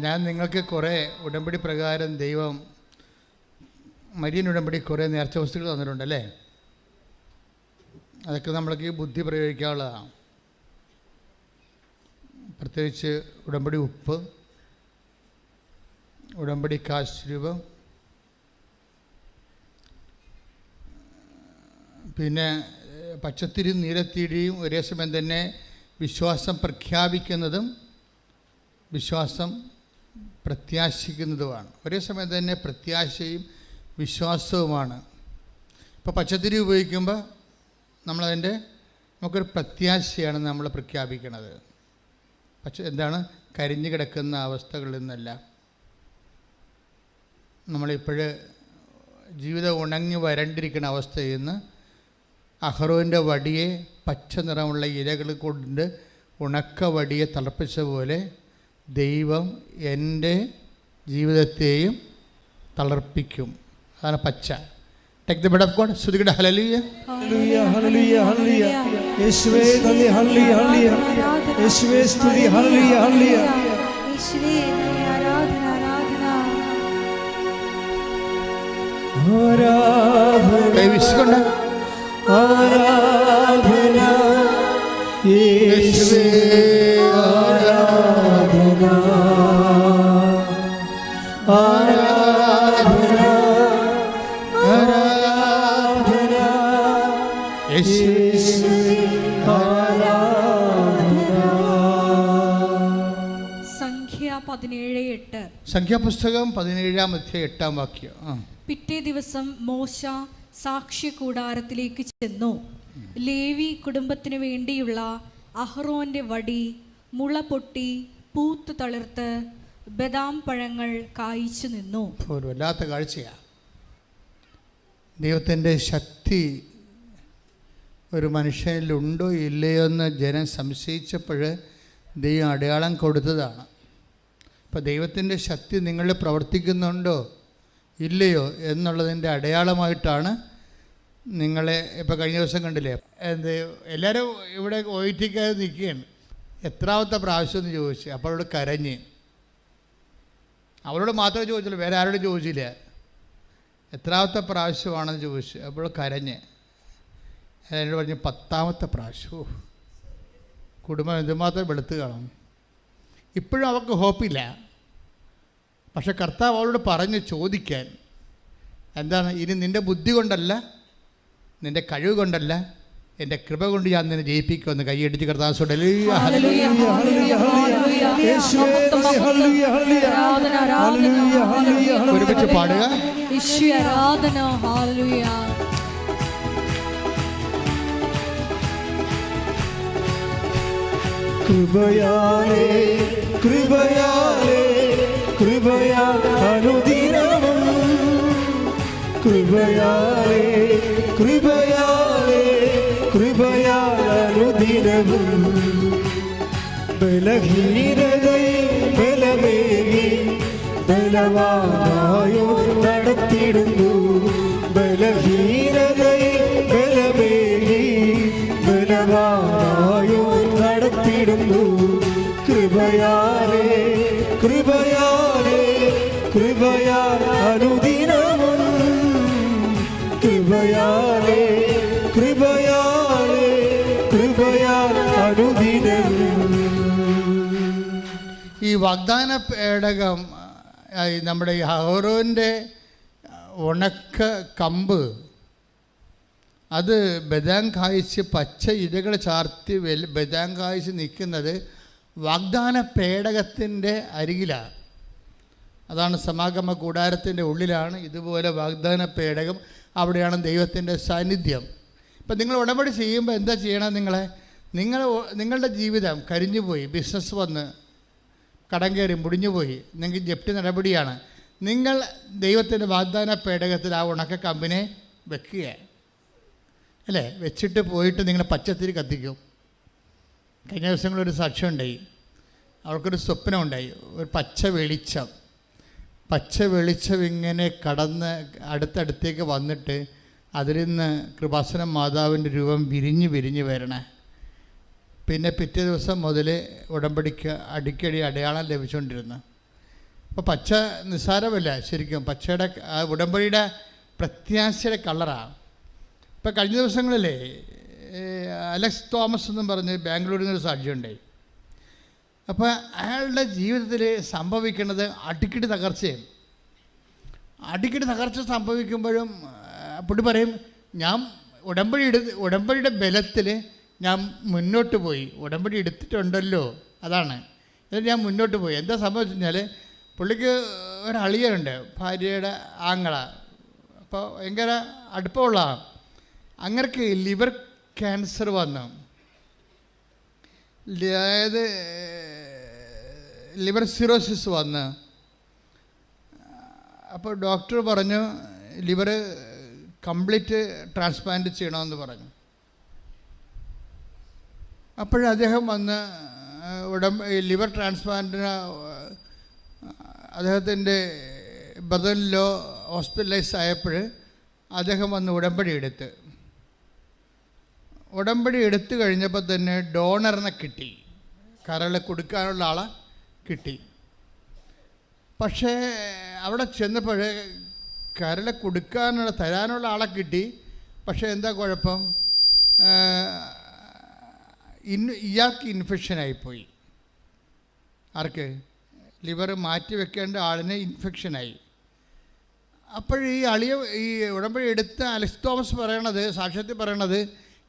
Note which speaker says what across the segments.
Speaker 1: ഞാൻ നിങ്ങൾക്ക് കുറേ ഉടമ്പടി പ്രകാരം ദൈവം മരിയൻ ഉടമ്പടി കുറേ നേർച്ച വസ്തുക്കൾ തന്നിട്ടുണ്ട് അല്ലേ? അതൊക്കെ നമ്മൾക്ക് ബുദ്ധി പ്രയോഗിക്കാനുള്ളതാണ് പ്രത്യേകിച്ച് ഉടമ്പടി ഉപ്പ് ഉടമ്പടി കാശ് രൂപം പിന്നെ പച്ചത്തിരിയും പച്ചത്തിരി നീലത്തിരിയും ഒരേ സമയം തന്നെ വിശ്വാസം പ്രഖ്യാപിക്കുന്നതും വിശ്വാസം പ്രത്യാശിക്കുന്നതുമാണ്. ഒരേ സമയം തന്നെ പ്രത്യാശയും വിശ്വാസവുമാണ്. ഇപ്പോൾ പച്ചത്തിരി ഉപയോഗിക്കുമ്പോൾ നമ്മളതിന്റെ നമുക്കൊരു പ്രത്യാശയാണ് നമ്മൾ പ്രഖ്യാപിക്കുന്നത് പക്ഷെ എന്താണ്? കരിഞ്ഞു കിടക്കുന്ന അവസ്ഥകളിൽ നിന്നല്ല. നമ്മളിപ്പോൾ ജീവിതം ഉണങ്ങി വരണ്ടിരിക്കുന്ന അവസ്ഥയിൽ നിന്ന് അഹ്റോവിന്റെ വടിയെ പച്ച നിറമുള്ള ഇലകൾ കൊണ്ട് ഉണക്ക വടിയെ തിളപ്പിച്ച പോലെ ദൈവം എന്റെ ജീവിതത്തെയും തളർപ്പിക്കും. അതാണ് പച്ച. Take the bed of God ശ്രുതികട ഹലലിയ
Speaker 2: ഹല്ലേലൂയ, ഹല്ലേലൂയ, ഹല്ലേലൂയ. യേശുവേ നന്ദി ഹല്ലേലൂയ, ഹല്ലേലൂയ. യേശുവേ സ്തുതി ഹല്ലേലൂയ, ഹല്ലേലൂയ.
Speaker 3: യേശുവേ ആരാധന ആരാധന.
Speaker 2: ആരാധന. ആരാധന.
Speaker 4: പതിനേഴ് എട്ട്
Speaker 1: സംഖ്യാപുസ്തകം പതിനേഴാം അധ്യായ എട്ടാം വാക്യം.
Speaker 4: പിറ്റേ ദിവസം മോശ സാക്ഷ്യ കൂടാരത്തിലേക്ക് ചെന്നു. ലേവി കുടുംബത്തിന് വേണ്ടിയുള്ള അഹ്റോന്റെ വടി മുള പൊട്ടി പൂത്ത് തളിർത്ത് ബദാം പഴങ്ങൾ കായ്ച്ചു നിന്നു.
Speaker 1: ഒരു വല്ലാത്ത കാഴ്ചയാണ് ദൈവത്തിന്റെ ശക്തി ഒരു മനുഷ്യനിലുണ്ടോ ഇല്ലയോ എന്ന് ജനം സംശയിച്ചപ്പോൾ ദൈവം അടയാളം കൊടുത്തതാണ്. അപ്പോൾ ദൈവത്തിന്റെ ശക്തി നിങ്ങളിൽ പ്രവർത്തിക്കുന്നുണ്ടോ ഇല്ലയോ എന്നുള്ളതിന്റെ അടയാളമായിട്ടാണ് നിങ്ങളെ ഇപ്പോൾ കഴിഞ്ഞ ദിവസം കണ്ടില്ലേ? എന്ത് എല്ലാവരും ഇവിടെ ഒയിറ്റിക്കാതെ നിൽക്കുകയാണ്. എത്രാമത്തെ പ്രാവശ്യം എന്ന് ചോദിച്ചു. അപ്പോൾ അവളോട് കരഞ്ഞ്. അവരോട് മാത്രമേ ചോദിച്ചുള്ളൂ വേറെ ആരോടും ചോദിച്ചില്ല. എത്രാമത്തെ പ്രാവശ്യമാണെന്ന് ചോദിച്ചു. അപ്പോൾ കരഞ്ഞ്. എന്നോട് പറഞ്ഞു പത്താമത്തെ പ്രാവശ്യം. കുടുംബം എന്തുമാത്രം വെളുത്ത് കാണും ഇപ്പോഴും അവൾക്ക് ഹോപ്പില്ല. പക്ഷെ കർത്താവ് അവളോട് പറഞ്ഞു ചോദിക്കാൻ എന്താണ് ഇനി നിന്റെ ബുദ്ധി കൊണ്ടല്ല നിന്റെ കഴിവ് കൊണ്ടല്ല എന്റെ കൃപ കൊണ്ട് ഞാൻ നിന്നെ ജയിപ്പിക്കുമെന്ന് കൈയടിച്ച് കർത്താവ്
Speaker 4: ഹല്ലേലൂയ, ഹല്ലേലൂയ,
Speaker 2: കൃപയാലേ കൃപയാലേ കൃപയാ അനുദിനവും. കൃപയാലേ കൃപയാലേ കൃപയാ അനുദിനവും. ബലഹീനതയിൽ ബലമേകി ബലവാനായോ
Speaker 1: ഈ വാഗ്ദാന പേടകം നമ്മുടെ ഈ ഹോറോന്റെ ഉണക്ക കമ്പ് അത് ബദാം കായ്ച്ച് പച്ച ഇലകൾ ചാർത്തി ബദാം കായ്ച്ച് നിൽക്കുന്നത് വാഗ്ദാന പേടകത്തിന്റെ അരികിലാണ്. അതാണ് സമാഗമ കൂടാരത്തിന്റെ ഉള്ളിലാണ് ഇതുപോലെ വാഗ്ദാന പേടകം അവിടെയാണ് ദൈവത്തിന്റെ സാന്നിധ്യം. ഇപ്പം നിങ്ങൾ ഉടമ്പടി ചെയ്യുമ്പോൾ എന്താ ചെയ്യണം നിങ്ങളെ? നിങ്ങൾ നിങ്ങളുടെ ജീവിതം കരിഞ്ഞുപോയി ബിസിനസ് വന്ന് കടം കയറി മുടിഞ്ഞുപോയി നിങ്ങൾക്ക് ജപ്തി നടപടിയാണ്. നിങ്ങൾ ദൈവത്തിന്റെ വാഗ്ദാന പേടകത്തിൽ ആ ഉണക്ക കമ്പിനെ വെക്കുക അല്ലേ? വെച്ചിട്ട് പോയിട്ട് നിങ്ങൾ പച്ചത്തിരി കത്തിക്കും. കഴിഞ്ഞ ദിവസങ്ങളൊരു സാക്ഷ്യം ഉണ്ടായി അവൾക്കൊരു സ്വപ്നം ഉണ്ടായി ഒരു പച്ച വെളിച്ചം. പച്ച വെളിച്ചം ഇങ്ങനെ കടന്ന് അടുത്തടുത്തേക്ക് വന്നിട്ട് അതിൽ നിന്ന് കൃപാസന മാതാവിന്റെ രൂപം വിരിഞ്ഞ് വിരിഞ്ഞ് വരണേ. പിന്നെ പിറ്റേ ദിവസം മുതൽ ഉടമ്പടിക്ക് അടിക്കടി അടയാളം ലഭിച്ചുകൊണ്ടിരുന്നു. അപ്പോൾ പച്ച നിസ്സാരമല്ല ശരിക്കും. പച്ചയുടെ ഉടമ്പടിയുടെ പ്രത്യാശയുടെ കളറാണ്. ഇപ്പം കഴിഞ്ഞ ദിവസങ്ങളിലേ അലക്സ് തോമസ് എന്നും പറഞ്ഞ് ബാംഗ്ലൂരിൽ നിന്നൊരു സാക്ഷിയുണ്ടായി അപ്പോൾ അയാളുടെ ജീവിതത്തിൽ സംഭവിക്കുന്നത് അടിക്കടി തകർച്ചയും അടിക്കടി തകർച്ച സംഭവിക്കുമ്പോഴും പുള്ളി പറയും ഞാൻ ഉടമ്പടി എടുത്ത് ഉടമ്പടിയുടെ ബലത്തിൽ ഞാൻ മുന്നോട്ട് പോയി. ഉടമ്പടി എടുത്തിട്ടുണ്ടല്ലോ. അതാണ്. എന്നിട്ട് ഞാൻ മുന്നോട്ട് പോയി. എന്താ സംഭവിച്ചു കഴിഞ്ഞാൽ പുള്ളിക്ക് ഒരു ഭാര്യയുടെ ആങ്ങള. അപ്പോൾ ഭയങ്കര അടുപ്പമുള്ള അങ്ങനെ ലിവർ ക്യാൻസർ വന്നു. അതായത് ലിവർ സിറോസിസ് വന്ന്. അപ്പോൾ ഡോക്ടർ പറഞ്ഞു ലിവർ കംപ്ലീറ്റ് ട്രാൻസ്പ്ലാന്റ് ചെയ്യണമെന്ന് പറഞ്ഞു. അപ്പോഴദ്ദേഹം വന്ന് ഉടമ്പ ലിവർ ട്രാൻസ്പ്ലാന്റിന് അദ്ദേഹത്തിന്റെ ബ്രദറിലോ ഹോസ്പിറ്റലൈസ് ആയപ്പോൾ അദ്ദേഹം വന്ന് ഉടമ്പടി എടുത്ത്. ഉടമ്പടി എടുത്തു കഴിഞ്ഞപ്പോൾ തന്നെ ഡോണറിനെ കിട്ടി. കരൾ കൊടുക്കാനുള്ള ആളെ കിട്ടി. പക്ഷേ അവിടെ ചെന്നപ്പോൾ കരൾ കൊടുക്കാനുള്ള തരാനുള്ള ആളെ കിട്ടി. പക്ഷേ എന്താ കുഴപ്പം? ഇൻ ഇയാൾക്ക് ഇൻഫെക്ഷനായിപ്പോയി ആർക്ക്? ലിവർ മാറ്റി വെക്കേണ്ട ആളിന് ഇൻഫെക്ഷനായി അപ്പോഴീ അളിയ ഈ ഉടമ്പടി എടുത്ത അലക്സ് തോമസ് പറയണത് സാക്ഷ്യത്തിൽ പറയണത്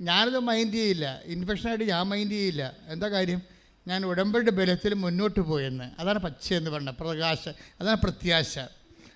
Speaker 1: ഞാനത് മൈൻഡ് ചെയ്യില്ല. ഇൻഫെക്ഷനായിട്ട് ഞാൻ മൈൻഡ് ചെയ്യില്ല. എന്താ കാര്യം? ഞാൻ ഉടമ്പടി ബലത്തിൽ മുന്നോട്ട് പോയെന്ന്. അതാണ് പച്ച എന്ന് പറഞ്ഞത് പ്രകാശ അതാണ് പ്രത്യാശ.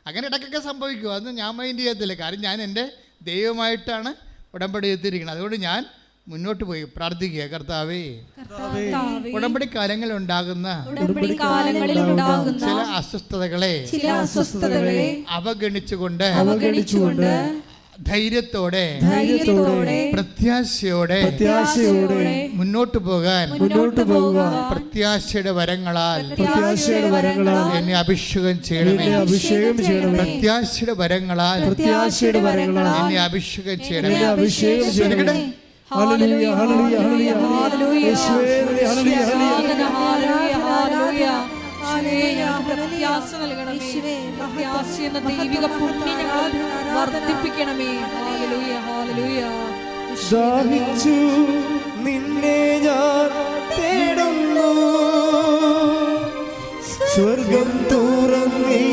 Speaker 1: അങ്ങനെ ഇടയ്ക്കൊക്കെ സംഭവിക്കും. അതൊന്നും ഞാൻ മൈൻഡ് ചെയ്യത്തില്ല. കാര്യം ഞാൻ എന്റെ ദൈവമായിട്ടാണ് ഉടമ്പടി എത്തിയിരിക്കുന്നത് അതുകൊണ്ട് ഞാൻ മുന്നോട്ട് പോയി. പ്രാർത്ഥിക്കുക. കർത്താവേ
Speaker 4: കർത്താവേ,
Speaker 1: ഉടമ്പടി കാലങ്ങളിൽ ഉണ്ടാകുന്ന
Speaker 4: ഉടമ്പടി കാലങ്ങളിൽ ഉണ്ടാകുന്ന
Speaker 1: ചില അസ്വസ്ഥതകളെ
Speaker 4: ചില അസ്വസ്ഥതകളെ
Speaker 1: അവഗണിച്ചുകൊണ്ട്
Speaker 2: അവഗണിച്ചുകൊണ്ട്
Speaker 1: ധൈര്യത്തോടെ
Speaker 4: ധൈര്യത്തോടെ
Speaker 1: പ്രത്യാശയോടെ
Speaker 2: പ്രത്യാശയോടെ
Speaker 1: മുന്നോട്ട് പോകാൻ
Speaker 4: മുന്നോട്ട് പോകാൻ
Speaker 1: പ്രത്യാശയുടെ വരങ്ങളാൽ
Speaker 2: പ്രത്യാശയുടെ വരങ്ങളാൽ
Speaker 1: എന്നെ അഭിഷേകം ചെയ്യണമേ
Speaker 2: അഭിഷേകം ചെയ്യണമേ
Speaker 1: പ്രത്യാശയുടെ വരങ്ങളാൽ
Speaker 2: പ്രത്യാശയുടെ വരങ്ങളാൽ
Speaker 1: എന്നെ അഭിഷേകം ചെയ്യണമേ
Speaker 2: അഭിഷേകം ചെയ്യണമേ ഹല്ലേലൂയ ഹല്ലേലൂയ ഹല്ലേലൂയ
Speaker 4: ഹല്ലേലൂയ.
Speaker 2: യേശുവേ ഹല്ലേലൂയ ഹല്ലേലൂയ
Speaker 4: ഹല്ലേലൂയ, ഹല്ലേലൂയ, ഹല്ലേലൂയ. പ്രത്യാശ നൽകണമേ.
Speaker 3: യേശുവേ,
Speaker 4: പ്രത്യാശ എന്ന ദൈവിക പുണ്യം ഞങ്ങൾ വർദ്ധിപ്പിക്കണമേ
Speaker 2: നിന്നെ ഞാൻ തേടുന്നു. സ്വർഗം തുറന്നിറങ്ങി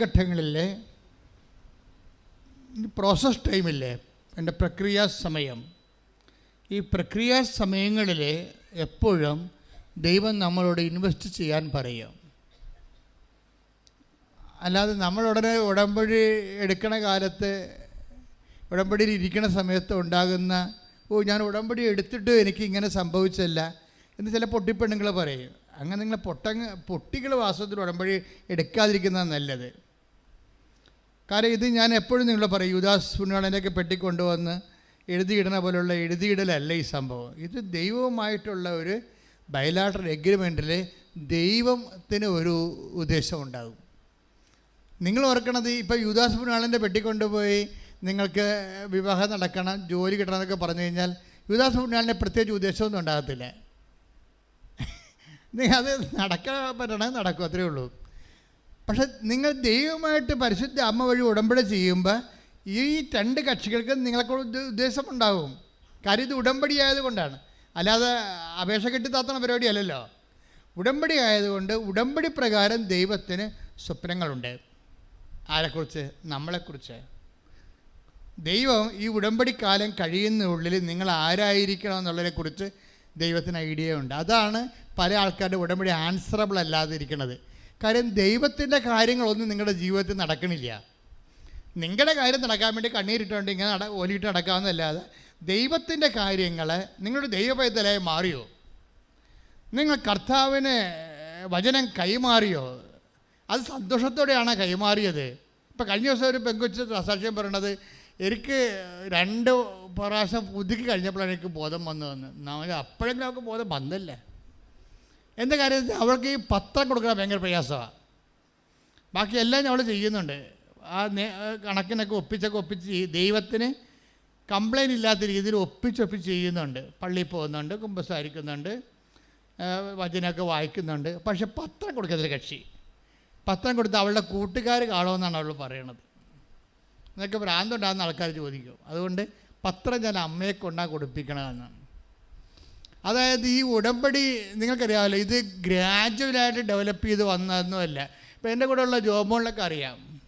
Speaker 1: കാലഘട്ടങ്ങളിലെ പ്രോസസ് ടൈമില്ലേ എന്റെ പ്രക്രിയ സമയം. ഈ പ്രക്രിയ സമയങ്ങളിൽ എപ്പോഴും ദൈവം നമ്മളോട് ഇൻവെസ്റ്റ് ചെയ്യാൻ പറയും. അല്ലാതെ നമ്മൾ ഉടനെ ഉടമ്പടി എടുക്കണ കാലത്ത് ഉടമ്പടിയിൽ ഇരിക്കണ സമയത്ത് ഉണ്ടാകുന്ന ഓ ഞാൻ ഉടമ്പടി എടുത്തിട്ട് എനിക്ക് ഇങ്ങനെ സംഭവിച്ചല്ല എന്ന് ചില പൊട്ടിപ്പെണ്ണുങ്ങൾ പറയും. അങ്ങനെ നിങ്ങൾ പൊട്ടങ്ങ പൊട്ടികൾ വാസ്തവത്തിൽ ഉടമ്പടി എടുക്കാതിരിക്കുന്നതാണ് നല്ലത്. കാരണം ഇത് ഞാൻ എപ്പോഴും നിങ്ങൾ പറയും യുദാസ് പുണ്യാളനെയൊക്കെ പെട്ടിക്കൊണ്ടുവന്ന് എഴുതിയിടുന്ന പോലുള്ള എഴുതിയിടലല്ല ഈ സംഭവം. ഇത് ദൈവവുമായിട്ടുള്ള ഒരു ബയലാട്ടർ എഗ്രിമെന്റിൽ ദൈവത്തിന് ഒരു ഉദ്ദേശം ഉണ്ടാകും. നിങ്ങൾ ഓർക്കണത് ഇപ്പോൾ യുദാസ് പുണ്യാളന്റെ പെട്ടിക്കൊണ്ടുപോയി നിങ്ങൾക്ക് വിവാഹം നടക്കണം ജോലി കിട്ടണം എന്നൊക്കെ പറഞ്ഞു കഴിഞ്ഞാൽ യുദാസ് പുണ്യാളിന്റെ പ്രത്യേകിച്ച് ഉദ്ദേശമൊന്നും ഉണ്ടാകത്തില്ല. നിങ്ങൾ അത് നടക്കാൻ പറ്റണമെങ്കിൽ നടക്കും അത്രേ ഉള്ളൂ. പക്ഷെ നിങ്ങൾ ദൈവമായിട്ട് പരിശുദ്ധ അമ്മ വഴി ഉടമ്പടി ചെയ്യുമ്പോൾ ഈ രണ്ട് കക്ഷികൾക്കും നിങ്ങൾക്ക് ഉദ്ദേശം ഉണ്ടാകും കാര്യം ഇത് ഉടമ്പടി ആയതുകൊണ്ടാണ്. അല്ലാതെ അപേക്ഷ കെട്ടി താത്തണ പരിപാടിയല്ലല്ലോ ഉടമ്പടി ആയതുകൊണ്ട് ഉടമ്പടി പ്രകാരം ദൈവത്തിന് സ്വപ്നങ്ങളുണ്ട്. ആരെക്കുറിച്ച്? നമ്മളെക്കുറിച്ച്. ദൈവം ഈ ഉടമ്പടി കാലം കഴിയുന്ന ഉള്ളിൽ നിങ്ങൾ ആരായിരിക്കണം എന്നുള്ളതിനെക്കുറിച്ച് ദൈവത്തിന് ഐഡിയ ഉണ്ട്. അതാണ് പല ആൾക്കാരുടെ ഉടമ്പടി ആൻസറബിൾ അല്ലാതെ ഇരിക്കുന്നത് കാര്യം ദൈവത്തിന്റെ കാര്യങ്ങളൊന്നും നിങ്ങളുടെ ജീവിതത്തിൽ നടക്കണില്ല. നിങ്ങളുടെ കാര്യം നടക്കാൻ വേണ്ടി കണ്ണീരിട്ടുകൊണ്ട് ഇങ്ങനെ നട ഓലിയിട്ട് നടക്കാമെന്നല്ലാതെ ദൈവത്തിന്റെ കാര്യങ്ങൾ നിങ്ങളുടെ ദൈവപൈതലായി മാറിയോ? നിങ്ങൾ കർത്താവിന് വചനം കൈമാറിയോ? അത് സന്തോഷത്തോടെയാണ് കൈമാറിയത്? ഇപ്പം കഴിഞ്ഞ ദിവസം ഒരു പെങ്കുച്ച് സാക്ഷ്യം പറയണത് എനിക്ക് രണ്ട് പ്രാവശ്യം പുതുക്കി കഴിഞ്ഞപ്പോഴാണ് എനിക്ക് ബോധം വന്നതെന്ന്. നമ്മൾ അപ്പോഴെങ്കിലും അവർക്ക് ബോധം വന്നില്ല. എന്താ കാര്യം? അവൾക്ക് ഈ പത്രം കൊടുക്കാൻ ഭയങ്കര പ്രയാസമാണ് ബാക്കി എല്ലാം അവൾ ചെയ്യുന്നുണ്ട്. ആ കണക്കിനൊക്കെ ഒപ്പിച്ചൊക്കെ ഒപ്പിച്ച് ദൈവത്തിന് കംപ്ലൈന്റ് ഇല്ലാത്ത രീതിയിൽ ഒപ്പിച്ചൊപ്പിച്ച് ചെയ്യുന്നുണ്ട്. പള്ളിയിൽ പോകുന്നുണ്ട് കുമ്പസാരിക്കുന്നുണ്ട് വചനമൊക്കെ വായിക്കുന്നുണ്ട്. പക്ഷെ പത്രം കൊടുക്കത്തില്ല കക്ഷി. പത്രം കൊടുത്ത് അവളുടെ കൂട്ടുകാർ കാണുമെന്നാണ് അവൾ പറയണത്. എന്നൊക്കെ ഭ്രാന്തുണ്ടാകുന്ന ആൾക്കാർ ചോദിക്കും. അതുകൊണ്ട് പത്രം ഞാൻ അമ്മയെ കൊണ്ടാ കൊടുപ്പിക്കണമെന്നാണ് അതായത് ഈ ഉടമ്പടി നിങ്ങൾക്കറിയാമല്ലോ ഇത് ഗ്രാജുവലായിട്ട് ഡെവലപ്പ് ചെയ്ത് വന്നതൊന്നുമല്ല. ഇപ്പോൾ എന്റെ കൂടെ ഉള്ള ജോബോളിലൊക്കെ അറിയാം.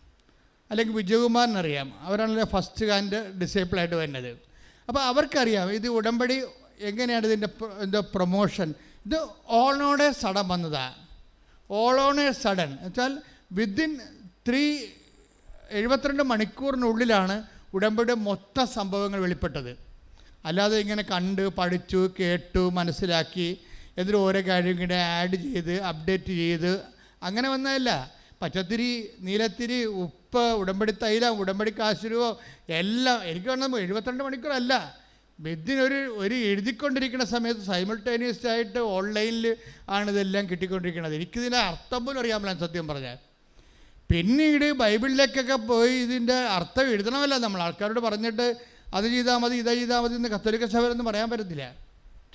Speaker 1: അല്ലെങ്കിൽ വിജയകുമാറിനറിയാം അവരാണല്ലോ ഫസ്റ്റ് ഹാൻഡ് ഡിസേബിളായിട്ട് വരുന്നത്. അപ്പോൾ അവർക്കറിയാം ഇത് ഉടമ്പടി എങ്ങനെയാണ് ഇതിന്റെ എന്താ പ്രൊമോഷൻ ഇത് ഓൾ ഓണേ സഡൻ വന്നതാണ് ഓൾ ഓണേ സഡൻ വെച്ചാൽ വിത്തിൻ ത്രീ എഴുപത്തിരണ്ട് മണിക്കൂറിനുള്ളിലാണ് ഉടമ്പടി മൊത്ത സംഭവങ്ങൾ വെളിപ്പെട്ടത്. അല്ലാതെ ഇങ്ങനെ കണ്ട് പഠിച്ചു കേട്ടു മനസ്സിലാക്കി എന്നിട്ട് ഓരോ കാര്യം ഇങ്ങനെ ആഡ് ചെയ്ത് അപ്ഡേറ്റ് ചെയ്ത് അങ്ങനെ വന്നതല്ല. പച്ചത്തിരി നീലത്തിരി ഉപ്പ് ഉടമ്പടി തൈലം ഉടമ്പടി കാശുരുവോ എല്ലാം എനിക്ക് പറഞ്ഞത് എഴുപത്തിരണ്ട് മണിക്കൂറല്ല. ബിദ്ദിനൊരു ഒരു എഴുതിക്കൊണ്ടിരിക്കുന്ന സമയത്ത് സൈമിൾട്ടേനിയസ് ആയിട്ട് ഓൺലൈനിൽ ആണ് ഇതെല്ലാം കിട്ടിക്കൊണ്ടിരിക്കുന്നത്. എനിക്കിതിന്റെ അർത്ഥം പോലും അറിയാൻ പറ്റാൻ സത്യം പറഞ്ഞാൽ. പിന്നീട് ബൈബിളിലേക്കൊക്കെ പോയി ഇതിന്റെ അർത്ഥം എഴുതണമല്ല നമ്മൾ. ആൾക്കാരോട് പറഞ്ഞിട്ട് അത് ചെയ്താൽ മതി ഇത് ചെയ്താൽ മതി എന്ന് കത്തോലിക്ക സഭയിലൊന്നും പറയാൻ പറ്റത്തില്ല.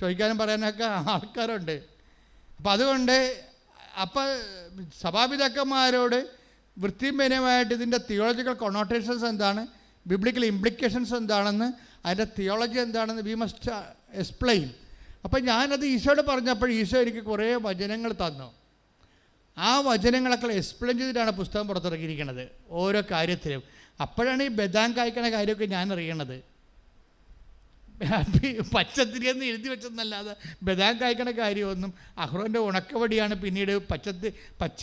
Speaker 1: ചോദിക്കാനും പറയാനൊക്കെ ആൾക്കാരുണ്ട്. അപ്പം അതുകൊണ്ട് അപ്പം സഭാപിതാക്കന്മാരോട് വൃത്തിമേനമായിട്ട് ഇതിന്റെ തിയോളജിക്കൽ കൊണോട്ടേഷൻസ് എന്താണ് ബിബ്ലിക്കൽ ഇംപ്ലിക്കേഷൻസ് എന്താണെന്ന് അതിന്റെ തിയോളജി എന്താണെന്ന് വി മസ്റ്റ് എക്സ്പ്ലെയിൻ അപ്പം ഞാനത് ഈശോയോട് പറഞ്ഞപ്പോൾ ഈശോ എനിക്ക് കുറേ വചനങ്ങൾ തന്നു. ആ വചനങ്ങളൊക്കെ എക്സ്പ്ലെയിൻ ചെയ്തിട്ടാണ് പുസ്തകം പുറത്തിറക്കിയിരിക്കുന്നത് ഓരോ കാര്യത്തിലും. അപ്പോഴാണ് ഈ ബദാം കായ്ക്കണ കാര്യമൊക്കെ ഞാൻ അറിയണത്. പച്ചത്തിരിയെന്ന് എഴുതി വെച്ചെന്നല്ലാതെ ബദാം കായ്ക്കണ കാര്യമൊന്നും അഹ്റോന്റെ ഉണക്കവടിയാണ് പിന്നീട് പച്ചത്തി പച്ച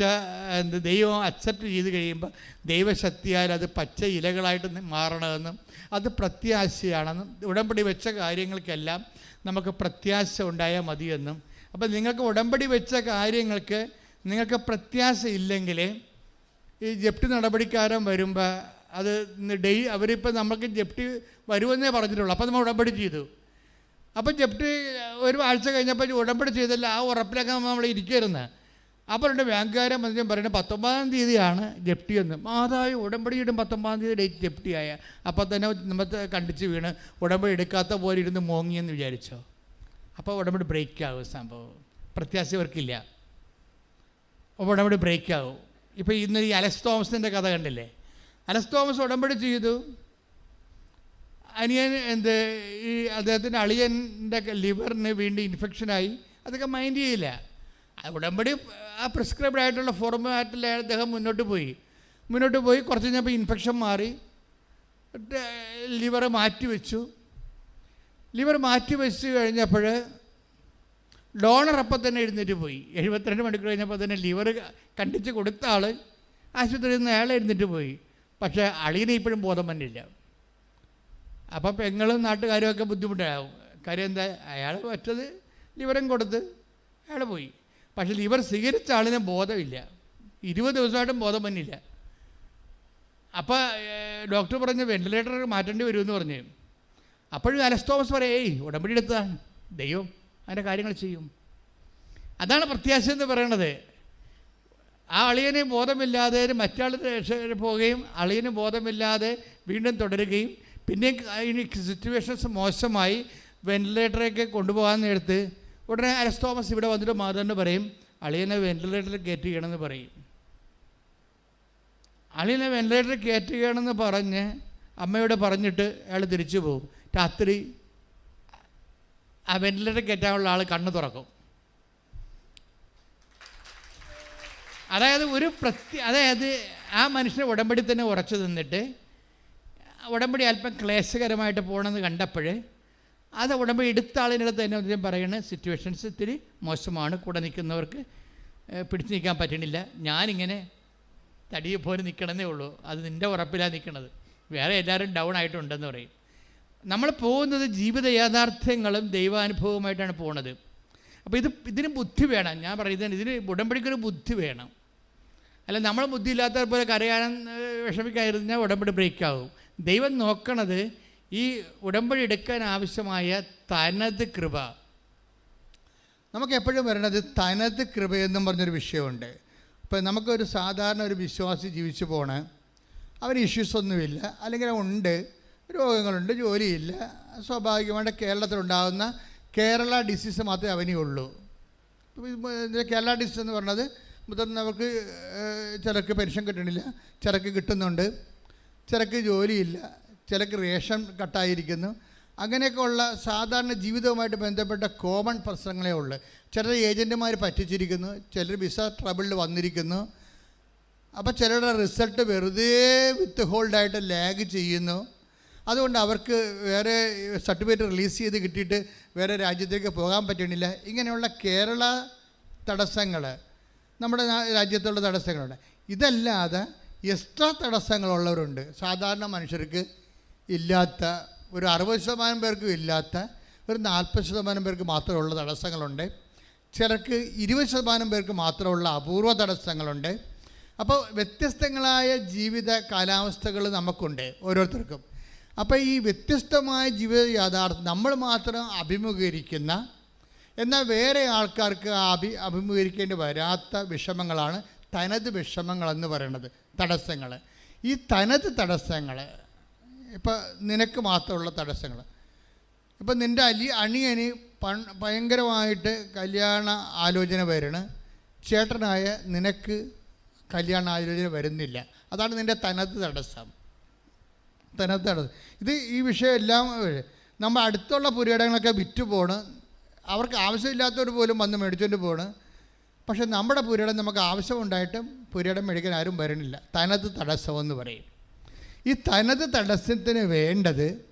Speaker 1: എന്ത് ദൈവം അക്സെപ്റ്റ് ചെയ്ത് കഴിയുമ്പോൾ ദൈവശക്തിയാൽ അത് പച്ച ഇലകളായിട്ട് മാറണമെന്നും അത് പ്രത്യാശയാണെന്നും ഉടമ്പടി വെച്ച കാര്യങ്ങൾക്കെല്ലാം നമുക്ക് പ്രത്യാശ ഉണ്ടായാൽ മതിയെന്നും. അപ്പം നിങ്ങൾക്ക് ഉടമ്പടി വെച്ച കാര്യങ്ങൾക്ക് നിങ്ങൾക്ക് പ്രത്യാശ ഇല്ലെങ്കിൽ ഈ ജപ്തി നടപടിക്കാരൻ വരുമ്പോൾ അത് ഡെയ് അവരിപ്പോൾ നമുക്ക് ജപ്തി വരുമെന്നേ പറഞ്ഞിട്ടുള്ളൂ. അപ്പോൾ നമ്മൾ ഉടമ്പടി ചെയ്തു. അപ്പോൾ ജപ്തി ഒരു ആഴ്ച കഴിഞ്ഞപ്പോൾ ഉടമ്പടി ചെയ്തല്ല ആ ഉറപ്പിലൊക്കെ നമ്മൾ ഇരിക്കരുന്ന് അപ്പോൾ രണ്ട് ബാങ്കുകാരൻ വന്നിട്ട് പറയുന്നത് പത്തൊമ്പതാം തീയതിയാണ് ജപ്തി എന്ന്. മാതാവ് ഉടമ്പടി ഇടും പത്തൊമ്പതാം തീയതി ഡേറ്റ് ജപ്തിയായ. അപ്പോൾ തന്നെ നമ്മൾ കണ്ടിച്ച് വീണ് ഉടമ്പടി എടുക്കാത്ത പോലെ ഇരുന്ന് മോങ്ങിയെന്ന് വിചാരിച്ചോ. അപ്പോൾ ഉടമ്പടി ബ്രേക്ക് ആകും സംഭവം. പ്രത്യാശവർക്കില്ല അപ്പോൾ ഉടമ്പടി ആകും ഇപ്പോൾ ഇന്ന് ഈ അലക്സ് തോമസിന്റെ കഥ കണ്ടില്ലേ? അലക്സ് തോമസ് ഉടമ്പടി ചെയ്തു. അനിയൻ എന്ത് ഈ അദ്ദേഹത്തിന്റെ അളിയന്റെ ലിവറിന് വീണ്ടും ഇൻഫെക്ഷനായി. അതൊക്കെ മൈൻഡ് ചെയ്യില്ല. ഉടമ്പടി ആ പ്രിസ്ക്രൈബ്ഡ് ആയിട്ടുള്ള ഫോർമാറ്റിൽ അദ്ദേഹം മുന്നോട്ട് പോയി. മുന്നോട്ട് പോയി കുറച്ച് കഴിഞ്ഞപ്പോൾ ഇൻഫെക്ഷൻ മാറി. ലിവർ മാറ്റി വെച്ചു. ലിവർ മാറ്റി വെച്ച് കഴിഞ്ഞപ്പോൾ ഡോണർ അപ്പം തന്നെ എഴുന്നേറ്റ് പോയി. എഴുപത്തിരണ്ട് മണിക്കൂർ കഴിഞ്ഞപ്പോൾ തന്നെ ലിവർ കണ്ടിച്ച് കൊടുത്ത ആൾ ആശുപത്രിയിൽ നിന്ന് അയാൾ എഴുന്നേറ്റ് പോയി. പക്ഷേ അളിയനെ ഇപ്പോഴും ബോധം വന്നില്ല അപ്പം പെങ്ങളും നാട്ടുകാരും ഒക്കെ ബുദ്ധിമുട്ടാകും കാര്യം എന്താ? അയാൾ ഒറ്റത് ലിവറും കൊടുത്ത് അയാൾ പോയി. പക്ഷേ ലിവർ സ്വീകരിച്ച ആളിന് ബോധമില്ല. ഇരുപത് ദിവസമായിട്ടും ബോധം വന്നില്ല അപ്പോൾ ഡോക്ടർ പറഞ്ഞ് വെന്റിലേറ്റർ മാറ്റേണ്ടി വരുമെന്ന് പറഞ്ഞു. അപ്പോഴും അലസ് തോമസ് പറയേ ഉടമ്പടി എടുത്തതാണ്. ദൈവം അതിന്റെ കാര്യങ്ങൾ ചെയ്യും. അതാണ് പ്രത്യാശ എന്ന് പറയണത്. ആ അളിയന് ബോധമില്ലാതെ മറ്റാളുടെ രക്ഷ- പോവുകയും അളിയന് ബോധമില്ലാതെ വീണ്ടും തുടരുകയും പിന്നെ ഇനി സിറ്റുവേഷൻസ് മോശമായി വെന്റിലേറ്ററൊക്കെ കൊണ്ടുപോകാൻ നേരത്ത് ഉടനെ അരസ് തോമസ് ഇവിടെ വന്നിട്ട് മാതാവിന് പറയും അളിയനെ വെന്റിലേറ്ററിൽ കയറ്റുകയാണെന്ന് പറയും. അളിയനെ വെന്റിലേറ്ററിൽ കയറ്റുകയാണെന്ന് പറഞ്ഞ് അമ്മയോട് പറഞ്ഞിട്ട് അയാൾ തിരിച്ചു പോകും. രാത്രി ആ വെന്റിലേറ്റർ കയറ്റാനുള്ള ആൾ കണ്ണ് തുറക്കും. അതായത് ഒരു പ്രത്യ അതായത് ആ മനുഷ്യനെ ഉടമ്പടി തന്നെ ഉറച്ചു നിന്നിട്ട് ഉടമ്പടി അല്പം ക്ലേശകരമായിട്ട് പോകണമെന്ന് കണ്ടപ്പോൾ അത് ഉടമ്പടി എടുത്ത ആളിനടുത്ത് തന്നെ പറയുന്നത് സിറ്റുവേഷൻസ് ഇത്തിരി മോശമാണ് കൂടെ നിൽക്കുന്നവർക്ക് പിടിച്ചു നിൽക്കാൻ പറ്റണില്ല. ഞാനിങ്ങനെ തടിയെ പോലെ നിൽക്കണമെന്നേ ഉള്ളൂ. അത് നിന്റെ ഉറപ്പിലാണ് നിൽക്കണത് വേറെ എല്ലാവരും ഡൗൺ ആയിട്ടുണ്ടെന്ന് പറയും. നമ്മൾ പോകുന്നത് ജീവിത യാഥാർത്ഥ്യങ്ങളും ദൈവാനുഭവവുമായിട്ടാണ് പോകുന്നത് അപ്പോൾ ഇത് ഇതിന് ബുദ്ധി വേണം. ഞാൻ പറയുന്നത് ഇതിന് ഉടമ്പടിക്കൊരു ബുദ്ധി വേണം. അല്ല നമ്മൾ ബുദ്ധിയില്ലാത്തവരെ പോലെ കരയാനും വിഷമിക്കാതിരുന്ന ഉടമ്പടി ബ്രേക്ക് ആകും ദൈവം നോക്കണത് ഈ ഉടമ്പടി എടുക്കാൻ ആവശ്യമായ തനത് കൃപ. നമുക്ക് എപ്പോഴും വരണത് തനത് കൃപയെന്നും പറഞ്ഞൊരു വിഷയമുണ്ട്. ഇപ്പം നമുക്കൊരു സാധാരണ ഒരു വിശ്വാസി ജീവിച്ചു പോണ് അവന് ഇഷ്യൂസ് ഒന്നുമില്ല അല്ലെങ്കിൽ ഉണ്ട് രോഗങ്ങളുണ്ട് ജോലിയില്ല സ്വാഭാവികമായിട്ട് കേരളത്തിലുണ്ടാകുന്ന കേരള ഡിസീസ് മാത്രമേ അവനേ ഉള്ളൂ കേരള ഡിസീസ് എന്ന് പറഞ്ഞത് മുതിർന്നവർക്ക് ചിലർക്ക് പെൻഷൻ കിട്ടണില്ല ചിലർക്ക് കിട്ടുന്നുണ്ട്. ചിലർക്ക് ജോലിയില്ല ചിലർക്ക് റേഷൻ കട്ടായിരിക്കുന്നു. അങ്ങനെയൊക്കെ ഉള്ള സാധാരണ ജീവിതവുമായിട്ട് ബന്ധപ്പെട്ട കോമൺ പ്രശ്നങ്ങളേ ഉള്ളു. ചിലർ ഏജന്റുമാർ പറ്റിച്ചിരിക്കുന്നു ചിലർ വിസ ട്രബിളിൽ വന്നിരിക്കുന്നു. അപ്പോൾ ചിലരുടെ റിസൾട്ട് വെറുതെ വിത്ത് ഹോൾഡായിട്ട് ലാഗ് ചെയ്യുന്നു. അതുകൊണ്ട് അവർക്ക് വേറെ സർട്ടിഫിക്കറ്റ് റിലീസ് ചെയ്ത് കിട്ടിയിട്ട് വേറെ രാജ്യത്തേക്ക് പോകാൻ പറ്റണില്ല. ഇങ്ങനെയുള്ള കേരള തടസ്സങ്ങൾ നമ്മുടെ രാജ്യത്തുള്ള തടസ്സങ്ങളുണ്ട്. ഇതല്ലാതെ എക്സ്ട്രാ തടസ്സങ്ങളുള്ളവരുണ്ട്. സാധാരണ മനുഷ്യർക്ക് ഇല്ലാത്ത ഒരു അറുപത് ശതമാനം പേർക്കും ഇല്ലാത്ത ഒരു നാൽപ്പത് ശതമാനം പേർക്ക് മാത്രമുള്ള തടസ്സങ്ങളുണ്ട്. ചിലർക്ക് ഇരുപത് ശതമാനം പേർക്ക് മാത്രമുള്ള അപൂർവ തടസ്സങ്ങളുണ്ട്. അപ്പോൾ വ്യത്യസ്തങ്ങളായ ജീവിത കാലാവസ്ഥകൾ നമുക്കുണ്ട് ഓരോരുത്തർക്കും. അപ്പോൾ ഈ വ്യത്യസ്തമായ ജീവിത യാഥാർത്ഥ്യം നമ്മൾ മാത്രം അഭിമുഖീകരിക്കുന്ന എന്നാൽ വേറെ ആൾക്കാർക്ക് അഭി അഭിമുഖീകരിക്കേണ്ടി വരാത്ത വിഷമങ്ങളാണ് തനത് വിഷമങ്ങളെന്ന് പറയുന്നത് തടസ്സങ്ങൾ ഈ തനത് തടസ്സങ്ങൾ ഇപ്പം നിനക്ക് മാത്രമുള്ള തടസ്സങ്ങൾ ഇപ്പം നിന്റെ അലി അണിയന് ഭയങ്കരമായിട്ട് കല്യാണ ആലോചന വരണ്. ചേട്ടനായ നിനക്ക് കല്യാണ ആലോചന വരുന്നില്ല. അതാണ് നിന്റെ തനത് തടസ്സം. തനത് തടസ്സം. ഇത് ഈ വിഷയം എല്ലാം നമ്മൾ അടുത്തുള്ള പുരയിടങ്ങളൊക്കെ വിറ്റ് പോണ് അവർക്ക് ആവശ്യമില്ലാത്തവർ പോലും വന്ന് മേടിച്ചുകൊണ്ട് പോണ്. പക്ഷെ നമ്മുടെ പുരയിടം നമുക്ക് ആവശ്യമുണ്ടായിട്ടും പുരയിടം മേടിക്കാൻ ആരും വരണില്ല തനത് തടസ്സമെന്ന് പറയും. ഈ തനത് തടസ്സത്തിന് വേണ്ടത്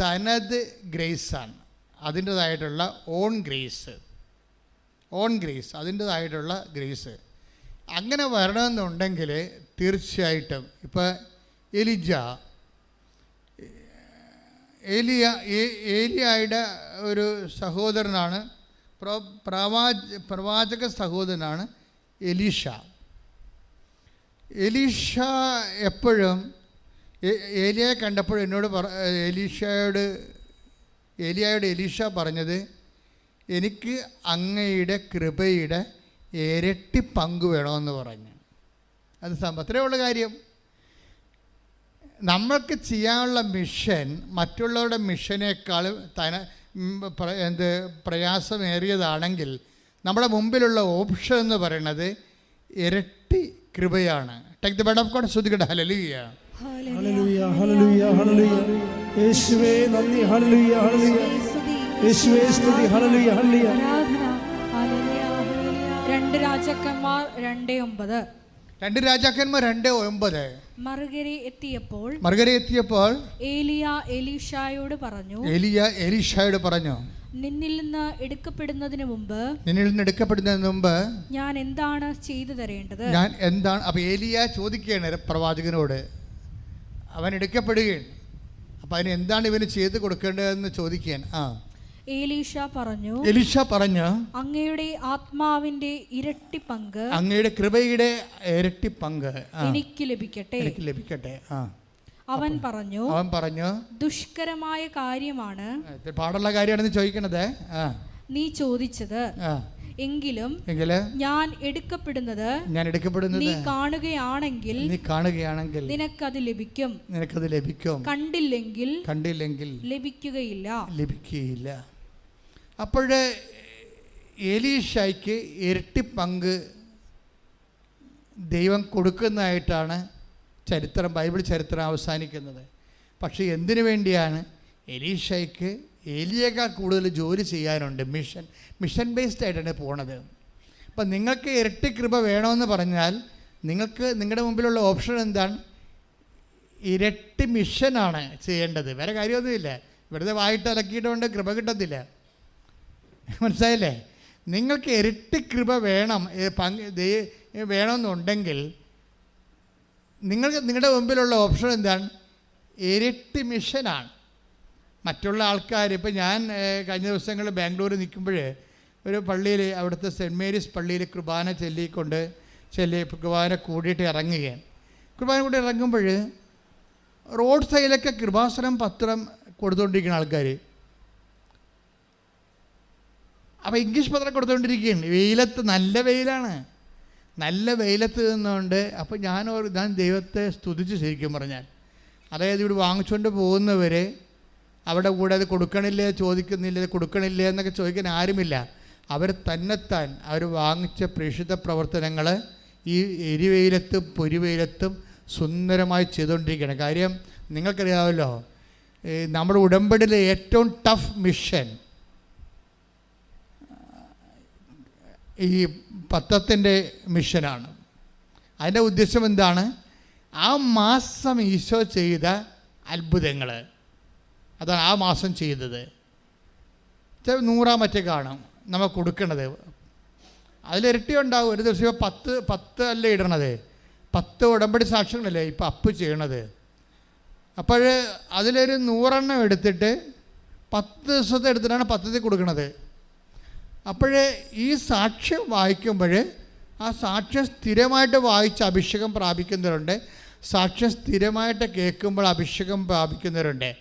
Speaker 1: തനത് ഗ്രേസാണ്. അതിന്റേതായിട്ടുള്ള ഓൺ ഗ്രേസ്. ഓൺ ഗ്രേസ് അതിന്റേതായിട്ടുള്ള ഗ്രേസ്. അങ്ങനെ വരണമെന്നുണ്ടെങ്കിൽ തീർച്ചയായിട്ടും ഇപ്പോൾ എലിജ ഏലിയ ഏലിയായുടെ ഒരു സഹോദരനാണ്. പ്രോ പ്രവാച പ്രവാചക സഹോദരനാണ് എലീഷ. എലീഷ എപ്പോഴും ഏലിയയെ കണ്ടപ്പോൾ എന്നോട് പറ എലീഷയോട് ഏലിയായോട് എലീഷ പറഞ്ഞത് എനിക്ക് അങ്ങയുടെ കൃപയുടെ ഇരട്ടി പങ്ക് വേണമെന്ന് പറഞ്ഞു. അത് സമ്പത്രേ ഉള്ള കാര്യം. നമ്മൾക്ക് ചെയ്യാനുള്ള മിഷൻ മറ്റുള്ളവരുടെ മിഷനേക്കാൾ തന എന്ത് പ്രയാസമേറിയതാണെങ്കിൽ നമ്മുടെ മുമ്പിലുള്ള ഓപ്ഷൻ എന്ന് പറയുന്നത് ഇരട്ടി കൃപയാണ്. Take the bed of God ശ്രദ്ധിക്കട്ടെ. Hallelujah
Speaker 2: hallelujah hallelujah hallelujah യേശുവേ നന്ദി. ഹല്ലേലൂയ
Speaker 3: സ്തുതി
Speaker 2: യേശുവേ സ്തുതി. ഹല്ലേലൂയ ഹല്ലേലൂയ
Speaker 4: രണ്ട് രാജാക്കന്മാർ രണ്ടേ ഒമ്പത്.
Speaker 1: രണ്ട് രാജാക്കന്മാർ രണ്ട് ഒമ്പത്.
Speaker 4: മറുകരെ എത്തിയപ്പോൾ
Speaker 1: മറുകരെ എത്തിയപ്പോൾ
Speaker 4: ഏലിയ എലീഷായോട് പറഞ്ഞു
Speaker 1: ഏലിയ എലീഷായോട് പറഞ്ഞു
Speaker 4: നിന്നിൽ നിന്ന് എടുക്കപ്പെടുന്നതിന് മുമ്പ്
Speaker 1: നിന്നിൽ നിന്ന് എടുക്കപ്പെടുന്നതിന് മുമ്പ്
Speaker 4: ഞാൻ എന്താണ് ചെയ്തു തരേണ്ടത്?
Speaker 1: ഞാൻ എന്താണ് അപ്പോൾ ഏലിയ ചോദിക്കുകയാണ് പ്രവാചകനോട്. അവൻ എടുക്കപ്പെടുകയാണ്. അപ്പോൾ അതിന് എന്താണ് ഇവന് ചെയ്ത് കൊടുക്കേണ്ടതെന്ന് ചോദിക്കാൻ ആ
Speaker 4: ഏലീഷ പറഞ്ഞു
Speaker 1: എലീഷ പറഞ്ഞു
Speaker 4: അങ്ങയുടെ ആത്മാവിന്റെ ഇരട്ടി പങ്ക്
Speaker 1: അങ്ങയുടെ കൃപയുടെ ഇരട്ടി പങ്ക്.
Speaker 4: എനിക്ക് ലഭിക്കട്ടെ.
Speaker 1: എനിക്ക് ലഭിക്കട്ടെ. ആ.
Speaker 4: അവൻ പറഞ്ഞു
Speaker 1: അവൻ പറഞ്ഞു
Speaker 4: ദുഷ്കരമായ കാര്യമാണ്.
Speaker 1: പാടുള്ള കാര്യമാണെന്ന് ചോദിക്കണത്.
Speaker 4: നീ ചോദിച്ചത്. എങ്കിലും ഞാൻ എടുക്കപ്പെടുന്നത്
Speaker 1: ഞാൻ എടുക്കപ്പെടുന്നത്
Speaker 4: നീ കാണുകയാണെങ്കിൽ
Speaker 1: നീ കാണുകയാണെങ്കിൽ
Speaker 4: നിനക്കത് ലഭിക്കും.
Speaker 1: നിനക്കത് ലഭിക്കും.
Speaker 4: കണ്ടില്ലെങ്കിൽ
Speaker 1: കണ്ടില്ലെങ്കിൽ
Speaker 4: ലഭിക്കുകയില്ല.
Speaker 1: ലഭിക്കുകയില്ല. അപ്പോഴ് എലീഷയ്ക്ക് ഇരട്ടി പങ്ക് ദൈവം കൊടുക്കുന്നതായിട്ടാണ് ചരിത്രം ബൈബിൾ ചരിത്രം അവസാനിക്കുന്നത്. പക്ഷേ എന്തിനു വേണ്ടിയാണ് എലീഷയ്ക്ക് എലിയേക്കാൾ കൂടുതൽ ജോലി ചെയ്യാനുണ്ട് മിഷൻ മിഷൻ ബേസ്ഡ് ആയിട്ടാണ് പോണത്. അപ്പം നിങ്ങൾക്ക് ഇരട്ടി കൃപ വേണമെന്ന് പറഞ്ഞാൽ നിങ്ങൾക്ക് നിങ്ങളുടെ മുമ്പിലുള്ള ഓപ്ഷൻ എന്താണ്? ഇരട്ടി മിഷനാണ് ചെയ്യേണ്ടത്. വേറെ കാര്യമൊന്നുമില്ല. വെറുതെ വായിട്ട് അലക്കിയിട്ടുകൊണ്ട് കൃപ കിട്ടത്തില്ല. മനസ്സിലായില്ലേ? നിങ്ങൾക്ക് ഇരട്ടി കൃപ വേണം വേണമെന്നുണ്ടെങ്കിൽ നിങ്ങൾക്ക് നിങ്ങളുടെ മുമ്പിലുള്ള ഓപ്ഷൻ എന്താണ്? ഇരട്ടി മിഷനാണ്. മറ്റുള്ള ആൾക്കാർ ഇപ്പം ഞാൻ കഴിഞ്ഞ ദിവസങ്ങളിൽ ബാംഗ്ലൂർ നിൽക്കുമ്പോൾ ഒരു പള്ളിയിൽ അവിടുത്തെ സെന്റ് മേരീസ് പള്ളിയിൽ കുർബാന ചൊല്ലിക്കൊണ്ട് ചൊല്ലി കുർബാന കൂടിയിട്ട് ഇറങ്ങുകയാണ്. കുർബാന കൂടി ഇറങ്ങുമ്പോൾ റോഡ് സൈഡിലൊക്കെ കൃപാസനം പത്രം കൊടുത്തുകൊണ്ടിരിക്കുന്ന ആൾക്കാർ അപ്പോൾ ഇംഗ്ലീഷ് പത്രം കൊടുത്തുകൊണ്ടിരിക്കുകയാണ് വെയിലത്ത് നല്ല വെയിലാണ്. നല്ല വെയിലത്ത് നിന്നുകൊണ്ട് അപ്പോൾ ഞാൻ ഞാൻ ദൈവത്തെ സ്തുതിച്ച് ശരിക്കും പറഞ്ഞാൽ. അതായത് ഇവിടെ വാങ്ങിച്ചുകൊണ്ട് പോകുന്നവർ അവിടെ കൂടെ അത് കൊടുക്കണില്ലേ ചോദിക്കുന്നില്ല കൊടുക്കണില്ലേ എന്നൊക്കെ ചോദിക്കാൻ ആരുമില്ല. അവർ തന്നെത്താൻ അവർ വാങ്ങിച്ച പ്രേക്ഷിത പ്രവർത്തനങ്ങൾ ഈ എരിവെയിലത്തും പൊരിവെയിലത്തും സുന്ദരമായി ചെയ്തുകൊണ്ടിരിക്കുകയാണ് കാര്യം നിങ്ങൾക്കറിയാമല്ലോ നമ്മുടെ ഉടമ്പടിയിലെ ഏറ്റവും ടഫ് മിഷൻ ഈ പത്രത്തിന്റെ മിഷനാണ്. അതിന്റെ ഉദ്ദേശം എന്താണ്? ആ മാസം ഈശോ ചെയ്ത അത്ഭുതങ്ങൾ. അതാണ് ആ മാസം ചെയ്തത്. നൂറാം മറ്റേ കാണും നമ്മൾ കൊടുക്കണത് അതിലിരട്ടി ഉണ്ടാവും. ഒരു ദിവസം ഇപ്പോൾ പത്ത് പത്ത് അല്ലേ ഇടണത്? പത്ത് ഉടമ്പടി സാക്ഷ്യങ്ങളല്ലേ ഇപ്പം അപ്പ് ചെയ്യണത്? അപ്പോൾ അതിലൊരു നൂറെണ്ണം എടുത്തിട്ട് പത്ത് ദിവസത്തെ എടുത്തിട്ടാണ് പദ്ധതി കൊടുക്കണത്. അപ്പോൾ ഈ സാക്ഷ്യം വായിക്കുമ്പോൾ ആ സാക്ഷ്യം സ്ഥിരമായിട്ട് വായിച്ച് അഭിഷേകം പ്രാപിക്കുന്നവരുണ്ട്. സാക്ഷ്യം സ്ഥിരമായിട്ട് കേൾക്കുമ്പോൾ അഭിഷേകം പ്രാപിക്കുന്നവരുണ്ട്.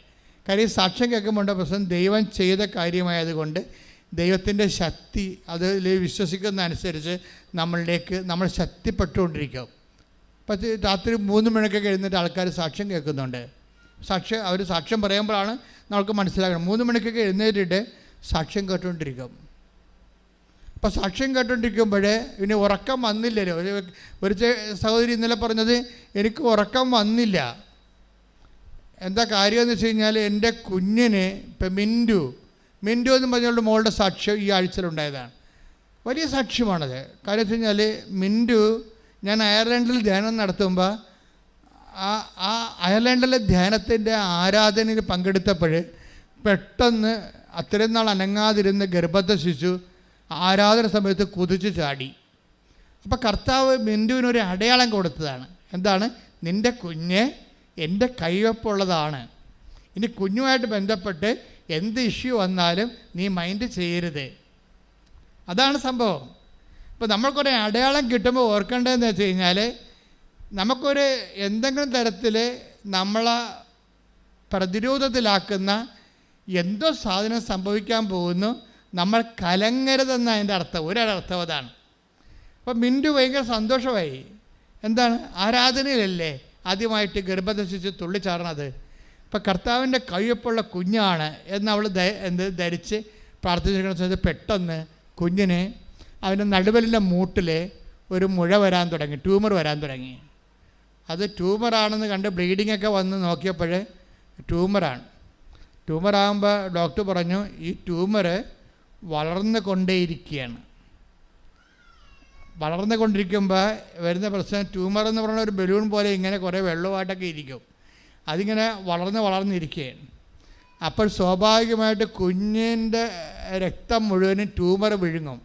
Speaker 1: കാര്യം ഈ സാക്ഷ്യം കേൾക്കുമ്പോൾ പ്രശ്നം ദൈവം ചെയ്ത കാര്യമായതുകൊണ്ട് ദൈവത്തിന്റെ ശക്തി അതിൽ വിശ്വസിക്കുന്ന അനുസരിച്ച് നമ്മളിലേക്ക് നമ്മൾ ശക്തിപ്പെട്ടുകൊണ്ടിരിക്കും. പത്ത് രാത്രി മൂന്ന് മണിക്കൊക്കെ എഴുന്നേറ്റ് ആൾക്കാർ സാക്ഷ്യം കേൾക്കുന്നുണ്ട്. സാക്ഷ്യം അവർ സാക്ഷ്യം പറയുമ്പോഴാണ് നമുക്ക് മനസ്സിലാക്കണം മൂന്ന് മണിക്കൊക്കെ എഴുന്നേറ്റിട്ട് സാക്ഷ്യം കേട്ടുകൊണ്ടിരിക്കും. അപ്പോൾ സാക്ഷ്യം കേട്ടോണ്ടിരിക്കുമ്പോഴേ ഇനി ഉറക്കം വന്നില്ലല്ലോ. ഒരു ഒരു സഹോദരി ഇന്നലെ പറഞ്ഞത് എനിക്ക് ഉറക്കം വന്നില്ല. എന്താ കാര്യമെന്ന് വെച്ച് കഴിഞ്ഞാൽ എന്റെ കുഞ്ഞിന് ഇപ്പം മിന്റു മിന്റു എന്ന് പറഞ്ഞുകൊണ്ട് മോളുടെ സാക്ഷ്യം ഈ ആഴ്ചയിലുണ്ടായതാണ്. വലിയ സാക്ഷ്യമാണത്. കാര്യം വെച്ച് കഴിഞ്ഞാൽ മിന്റു ഞാൻ അയർലൻഡിൽ ധ്യാനം നടത്തുമ്പോൾ ആ ആ അയർലൻഡിലെ ധ്യാനത്തിന്റെ ആരാധനയിൽ പങ്കെടുത്തപ്പോൾ പെട്ടെന്ന് അത്രയും നാൾ അനങ്ങാതിരുന്ന ഗർഭത്തെ ശിശു ആരാധന സമയത്ത് കുതിച്ചു ചാടി. അപ്പോൾ കർത്താവ് ബിന്ദുവിനൊരു അടയാളം കൊടുത്തതാണ്. എന്താണ്? നിന്റെ കുഞ്ഞ് എന്റെ കൈവപ്പുള്ളതാണ്. ഇനി കുഞ്ഞുമായിട്ട് ബന്ധപ്പെട്ട് എന്ത് ഇഷ്യൂ വന്നാലും നീ മൈൻഡ് ചെയ്യരുത്. അതാണ് സംഭവം. ഇപ്പോൾ നമ്മൾക്കൊരു അടയാളം കിട്ടുമ്പോൾ ഓർക്കേണ്ടതെന്ന് വെച്ച് കഴിഞ്ഞാൽ നമുക്കൊരു എന്തെങ്കിലും തരത്തിൽ നമ്മളെ പ്രതിരോധത്തിലാക്കുന്ന എന്തോ സാധനം സംഭവിക്കാൻ പോകുന്നു. നമ്മൾ കലങ്ങരുതെന്ന അതിന്റെ അർത്ഥം ഒരർത്ഥം അതാണ്. അപ്പം മിന്റു ഭയങ്കര സന്തോഷമായി. എന്താണ്? ആരാധനയിലല്ലേ ആദ്യമായിട്ട് ഗർഭദശിച്ച് തുള്ളിച്ചാടണത് അപ്പം കർത്താവിന്റെ കയ്യൊപ്പുള്ള കുഞ്ഞാണ് എന്ന് അവൾ എന്ത് ധരിച്ച് പ്രാർത്ഥിച്ചിരിക്കുന്ന സമയത്ത് പെട്ടെന്ന് കുഞ്ഞിന് അവന്റെ നടുവലിന്റെ മൂട്ടിൽ ഒരു മുഴ വരാൻ തുടങ്ങി ട്യൂമർ വരാൻ തുടങ്ങി. അത് ട്യൂമറാണെന്ന് കണ്ട് ബ്ലീഡിംഗ് ഒക്കെ വന്ന് നോക്കിയപ്പോൾ ട്യൂമറാണ്. ട്യൂമറാകുമ്പോൾ ഡോക്ടർ പറഞ്ഞു ഈ ട്യൂമർ വളർന്നു കൊണ്ടേയിരിക്കുകയാണ്. വളർന്നു കൊണ്ടിരിക്കുമ്പോൾ വരുന്ന പ്രശ്നം ട്യൂമർ എന്ന് പറയുന്ന ഒരു ബലൂൺ പോലെ ഇങ്ങനെ കുറേ വെള്ളമായിട്ടൊക്കെ ഇരിക്കും. അതിങ്ങനെ വളർന്ന് വളർന്നിരിക്കുകയാണ്. അപ്പോൾ സ്വാഭാവികമായിട്ട് കുഞ്ഞിന്റെ രക്തം മുഴുവനും ട്യൂമർ വിഴുങ്ങും.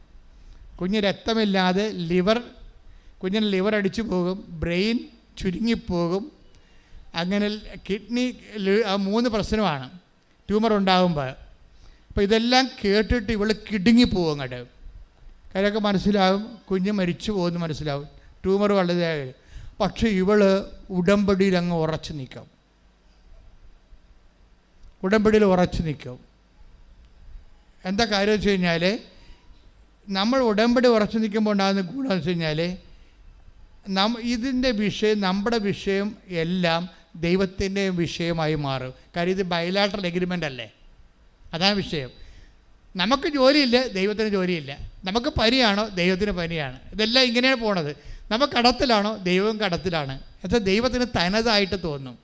Speaker 1: കുഞ്ഞ് രക്തമില്ലാതെ ലിവർ കുഞ്ഞിന് ലിവർ അടിച്ചു പോകും ബ്രെയിൻ ചുരുങ്ങിപ്പോകും. അങ്ങനെ കിഡ്നി മൂന്ന് പ്രശ്നമാണ്. ട്യൂമർ ഉണ്ടാകുമ്പോൾ അപ്പോൾ ഇതെല്ലാം കേട്ടിട്ട് ഇവൾ കിടുങ്ങിപ്പോവും അങ്ങോട്ട് കാര്യമൊക്കെ മനസ്സിലാവും. കുഞ്ഞ് മരിച്ചു പോകുമെന്ന് മനസ്സിലാവും. ട്യൂമർ വളരെ പക്ഷേ ഇവൾ ഉടമ്പടിയിൽ അങ്ങ് ഉറച്ചു നിൽക്കും. ഉടമ്പടിയിൽ ഉറച്ചു നിൽക്കും. എന്താ കാര്യം വെച്ച് കഴിഞ്ഞാൽ നമ്മൾ ഉടമ്പടി ഉറച്ചു നിൽക്കുമ്പോൾ ഉണ്ടാകുന്ന ഗുണം എന്ന് വെച്ച് കഴിഞ്ഞാൽ നം ഇതിന്റെ വിഷയം നമ്മുടെ വിഷയം എല്ലാം ദൈവത്തിന്റെ വിഷയമായി മാറും. കാര്യം ഇത് ബയലാട്രൽ എഗ്രിമെന്റ് അല്ലേ? അതാണ് വിഷയം. നമുക്ക് ജോലിയില്ല ദൈവത്തിന് ജോലിയില്ല. നമുക്ക് പനിയാണോ ദൈവത്തിന് പനിയാണ്. ഇതെല്ലാം ഇങ്ങനെയാണ് പോണത്. നമുക്ക് കടത്തിലാണോ ദൈവം കടത്തിലാണ്. എന്നുവെച്ചാൽ ദൈവത്തിന് തനതായിട്ട് തോന്നും.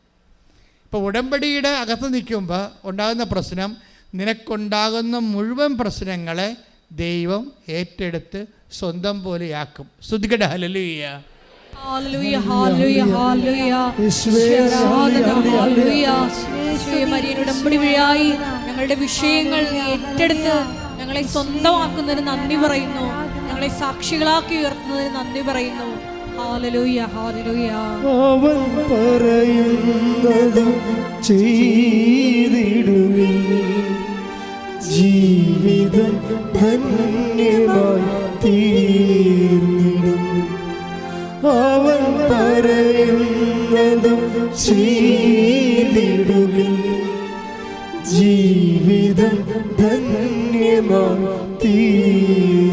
Speaker 1: ഇപ്പോൾ ഉടമ്പടിയുടെ അകത്ത് നിൽക്കുമ്പോൾ ഉണ്ടാകുന്ന പ്രശ്നം നിനക്കുണ്ടാകുന്ന മുഴുവൻ പ്രശ്നങ്ങളെ ദൈവം ഏറ്റെടുത്ത് സ്വന്തം പോലെയാക്കും. സ്തുതിക്കട്ടെ ഹല്ലേലൂയ.
Speaker 4: Hallelujah, hallelujah, hallelujah.
Speaker 2: യേശുവേ,
Speaker 4: ആരാധന,
Speaker 2: ഹല്ലേലൂയ,
Speaker 4: ഹല്ലേലൂയ. യേശുവേ, മരിയയുടെ ഉടമ്പടി വഴിയായി. ഞങ്ങളുടെ വിഷയങ്ങൾ ഏറ്റെടുത്ത് ഞങ്ങളെ സ്വന്തമാക്കുന്നതിന് നന്ദി പറയുന്നു. ഞങ്ങളെ സാക്ഷികളാക്കി ഉയർത്തുന്നതിന് നന്ദി പറയുന്നു.
Speaker 2: അവൻ പറയുന്നതും ചെയ്തിടുവിൽ ജീവിതം ധന്യമായി തീർന്നിടും. അവൻ പറയുന്നതും ചെയ്തിടുകിൽ ജീവിതം ധന്യമാ തീർന്നിടും